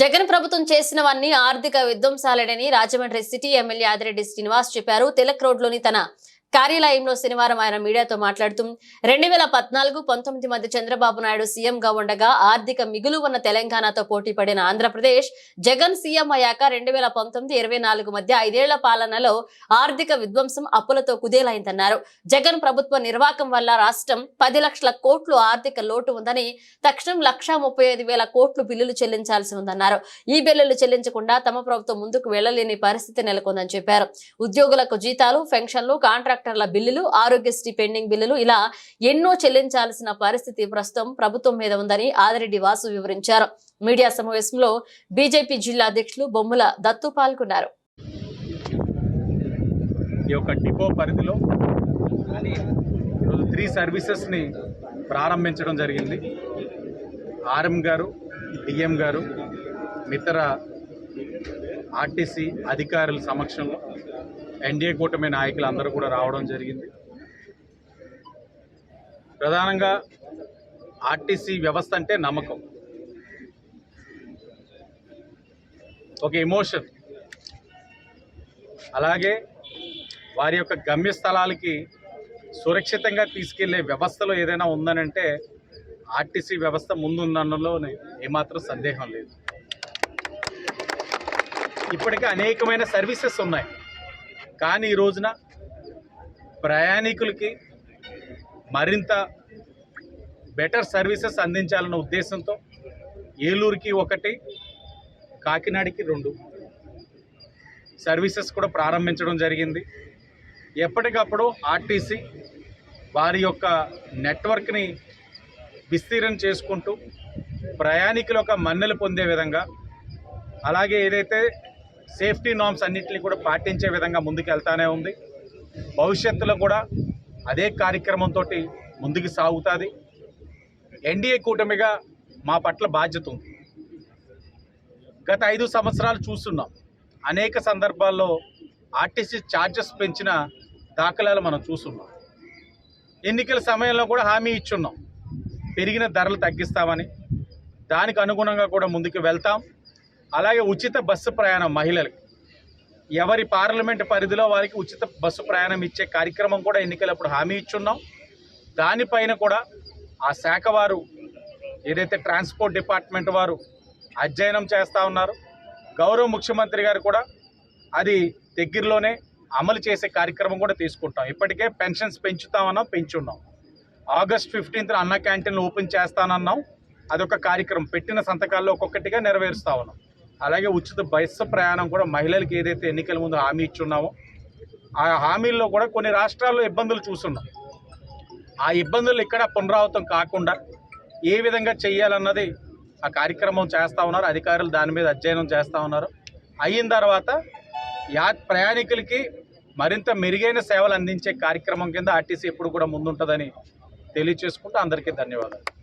జగన్ ప్రభుత్వం చేసినవన్నీ ఆర్థిక విధ్వంసాలేనని రాజమండ్రి సిటీ ఎమ్మెల్యే ఆదిరెడ్డి శ్రీనివాస్ చెప్పారు. తిలక్ రోడ్లోని తన కార్యాలయంలో శనివారం ఆయన మీడియాతో మాట్లాడుతూ రెండు వేల పద్నాలుగు పంతొమ్మిది మధ్య చంద్రబాబు నాయుడు సీఎంగా ఉండగా ఆర్థిక మిగులు ఉన్న తెలంగాణతో పోటీ పడిన ఆంధ్రప్రదేశ్ జగన్ సీఎం అయ్యాక రెండు వేల పంతొమ్మిది ఇరవై నాలుగు మధ్య ఐదేళ్ళ పాలనలో ఆర్థిక విధ్వంసం అప్పులతో కుదేలైందన్నారు. జగన్ ప్రభుత్వ నిర్వాహకం వల్ల రాష్ట్రం పది లక్షల కోట్లు ఆర్థిక లోటు ఉందని తక్షణం లక్షా ముప్పై ఐదు వేల కోట్లు బిల్లులు చెల్లించాల్సి ఉందన్నారు. ఈ బిల్లులు చెల్లించకుండా తమ ప్రభుత్వం ముందుకు వెళ్ళలేని పరిస్థితి నెలకొందని చెప్పారు. ఉద్యోగులకు జీతాలు పెన్షన్లు కాంట్రాక్ట్ కాంట్రాక్టర్ల బిల్లులు ఆరోగ్యశ్రీ పెండింగ్ బిల్లులు ఇలా ఎన్నో చెల్లించాల్సిన పరిస్థితి ప్రస్తుతం ప్రభుత్వం మీద ఉందని ఆదిరెడ్డి వాసు వివరించారు. మీడియా సమావేశంలో బీజేపీ జిల్లా అధ్యక్షులు బొమ్మల దత్తు పాల్గొన్నారు. ఈ యొక్క డిపో పరిధిలో ఈరోజు త్రీ సర్వీసెస్ని ప్రారంభించడం జరిగింది. ఆర్ఎం గారు డిఎం గారు ఇతర ఆర్టీసీ అధికారుల సమక్షంలో ఎన్డీఏ కూటమి నాయకులు అందరూ కూడా రావడం జరిగింది. ప్రధానంగా ఆర్టీసీ వ్యవస్థ అంటే నమ్మకం. ఒక ఎమోషన్. అలాగే వారి యొక్క గమ్యస్థలాలకి సురక్షితంగా తీసుకెళ్ళే వ్యవస్థలో ఏదైనా ఉందనంటే ఆర్టీసీ వ్యవస్థ ముందుందన్నలో ఏమాత్రం సందేహం లేదు. ఇప్పటికే అనేకమైన సర్వీసెస్ ఉన్నాయి. కానీ ఈ రోజున ప్రయాణికులకి మరింత బెటర్ సర్వీసెస్ అందించాలన్న ఉద్దేశంతో ఏలూరుకి ఒకటి కాకినాడకి రెండు సర్వీసెస్ కూడా ప్రారంభించడం జరిగింది. ఎప్పటికప్పుడు ఆర్టీసీ వారి యొక్క నెట్వర్క్ని విస్తీర్ణం చేసుకుంటూ ప్రయాణికుల యొక్క మన్నెలు పొందే విధంగా అలాగే ఏదైతే సేఫ్టీ నామ్స్ అన్నింటినీ కూడా పాటించే విధంగా ముందుకెళ్తానే ఉంది. భవిష్యత్తులో కూడా అదే కార్యక్రమంతో ముందుకు సాగుతుంది. ఎన్డీఏ కూటమిగా మా పట్ల బాధ్యత ఉంది. గత ఐదు సంవత్సరాలు చూస్తున్నాం. అనేక సందర్భాల్లో ఆర్టీసీ ఛార్జెస్ పెంచిన దాఖలాలు మనం చూస్తున్నాం. ఎన్నికల సమయంలో కూడా హామీ ఇచ్చున్నాం. పెరిగిన ధరలు తగ్గిస్తామని. దానికి అనుగుణంగా కూడా ముందుకు వెళ్తాం. అలాగే ఉచిత బస్సు ప్రయాణం మహిళలకు. ఎవరి పార్లమెంట్ పరిధిలో వారికి ఉచిత బస్సు ప్రయాణం ఇచ్చే కార్యక్రమం కూడా ఎన్నికలప్పుడు హామీ ఇచ్చున్నాం. దానిపైన కూడా ఆ శాఖ వారు ఏదైతే ట్రాన్స్పోర్ట్ డిపార్ట్మెంట్ వారు అధ్యయనం చేస్తూ ఉన్నారు గౌరవ ముఖ్యమంత్రి గారు కూడా అది దగ్గరలోనే అమలు చేసే కార్యక్రమం కూడా తీసుకుంటాం. ఇప్పటికే పెన్షన్స్ పెంచుతామన్నాం పెంచున్నాం. ఆగస్ట్ ఫిఫ్టీన్త్ అన్న క్యాంటీన్లు ఓపెన్ చేస్తానన్నాం. అదొక కార్యక్రమం. పెట్టిన సంతకాల్లో ఒక్కొక్కటిగా నెరవేరుస్తా ఉన్నాం. అలాగే ఉచిత బస్సు ప్రయాణం కూడా మహిళలకు ఏదైతే ఎన్నికల ముందు హామీ ఇచ్చున్నామో ఆ హామీల్లో కూడా కొన్ని రాష్ట్రాల్లో ఇబ్బందులు చూస్తున్నాం. ఆ ఇబ్బందులు ఇక్కడ పునరావృతం కాకుండా ఏ విధంగా చేయాలన్నది ఆ కార్యక్రమం చేస్తూ ఉన్నారు. అధికారులు దాని మీద అధ్యయనం చేస్తూ ఉన్నారు. అయిన తర్వాత యా ప్రయాణికులకి మరింత మెరుగైన సేవలు అందించే కార్యక్రమం కింద ఆర్టీసీ ఎప్పుడు కూడా ముందుంటుందని తెలియచేసుకుంటూ అందరికీ ధన్యవాదాలు.